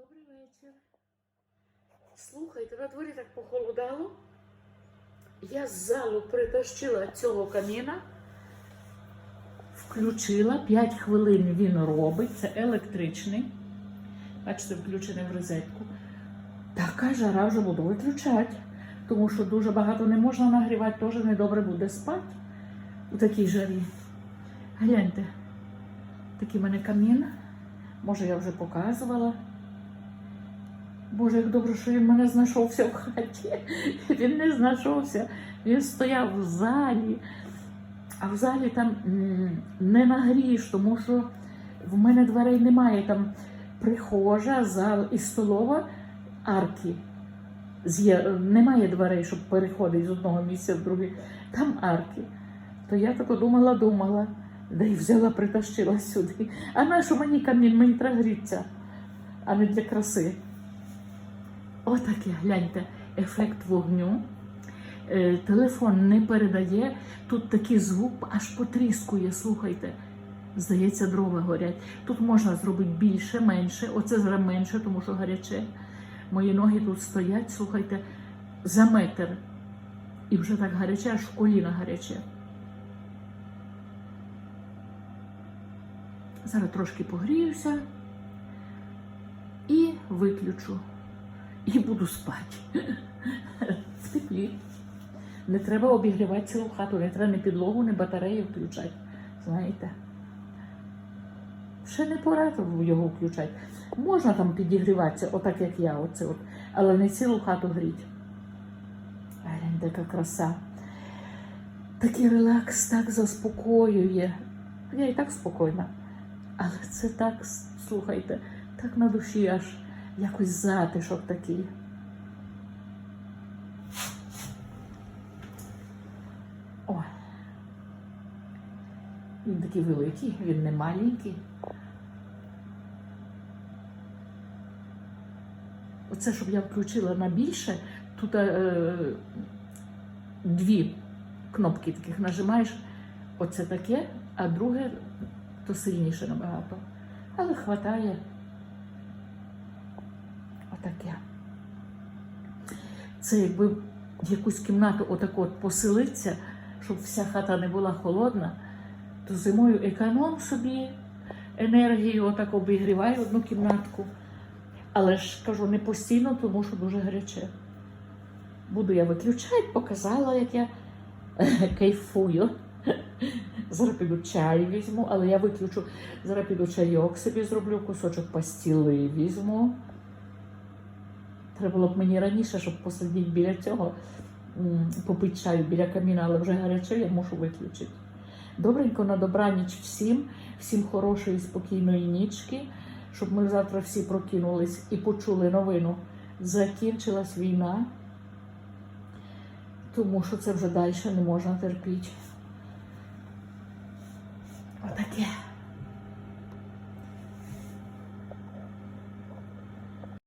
Добрий вечір. Слухайте, на дворі так похолодало. Я з залу притащила цього каміна, включила 5 хвилин він робить. Це електричний. Бачите, включений в розетку. Така жара вже буду виключати, тому що дуже багато не можна нагрівати, теж недобре буде спати у такій жарі. Гляньте, такий в мене камін. Може, я вже показувала. Боже, як добре, що він мене знайшовся в хаті. Він не знайшовся. Він стояв в залі. А в залі там не нагрієш, тому що в мене дверей немає. Там прихожа, зал і столова арки. Немає дверей, щоб переходити з одного місця в друге. Там арки. То я так думала, думала, да й взяла, притащила сюди. А на що мені камін? Мені треба грітися, а не для краси. Отаке, гляньте, ефект вогню. Е, телефон не передає. Тут такий звук аж потріскує, слухайте. Здається, дрова горять. Тут можна зробити більше, менше. Оце зараз менше, тому що гаряче. Мої ноги тут стоять, слухайте, за метр. І вже так гаряче, аж в коліна гаряче. Зараз трошки погріюся і виключу. І буду спати. В теплі. Не треба обігрівати цілу хату, не треба ні підлогу, ні батареї включати. Знаєте? Ще не пора його включати. Можна там підігріватися, отак як я, оце от, але не цілу хату гріть. Гляньте, яка краса. Такий релакс так заспокоює. Я і так спокійна. Але це так, слухайте, так на душі аж якось затишок такий. Ой. Він такий великий, він не маленький. Оце, щоб я включила на більше, тут е, дві кнопки таких нажимаєш. Оце таке, а друге то сильніше набагато. Але хватає. Отаке. Це якби в якусь кімнату отак от поселиться, щоб вся хата не була холодна, то зимою економ собі енергію, отак обігріваю одну кімнатку. Але ж кажу, не постійно, тому що дуже гаряче. Буду я виключати, показала, як я кайфую. Зараз піду чай візьму, але я виключу. Зараз піду чайок собі зроблю, кусочок пастіли візьму. Треба було б мені раніше, щоб посидіти біля цього, попити чаю біля каміна, але вже гаряче, я мушу виключити. Добренько на добраніч всім, всім хорошої, спокійної нічки, щоб ми завтра всі прокинулись і почули новину. Закінчилась війна, тому що це вже далі не можна терпіти. Отаке.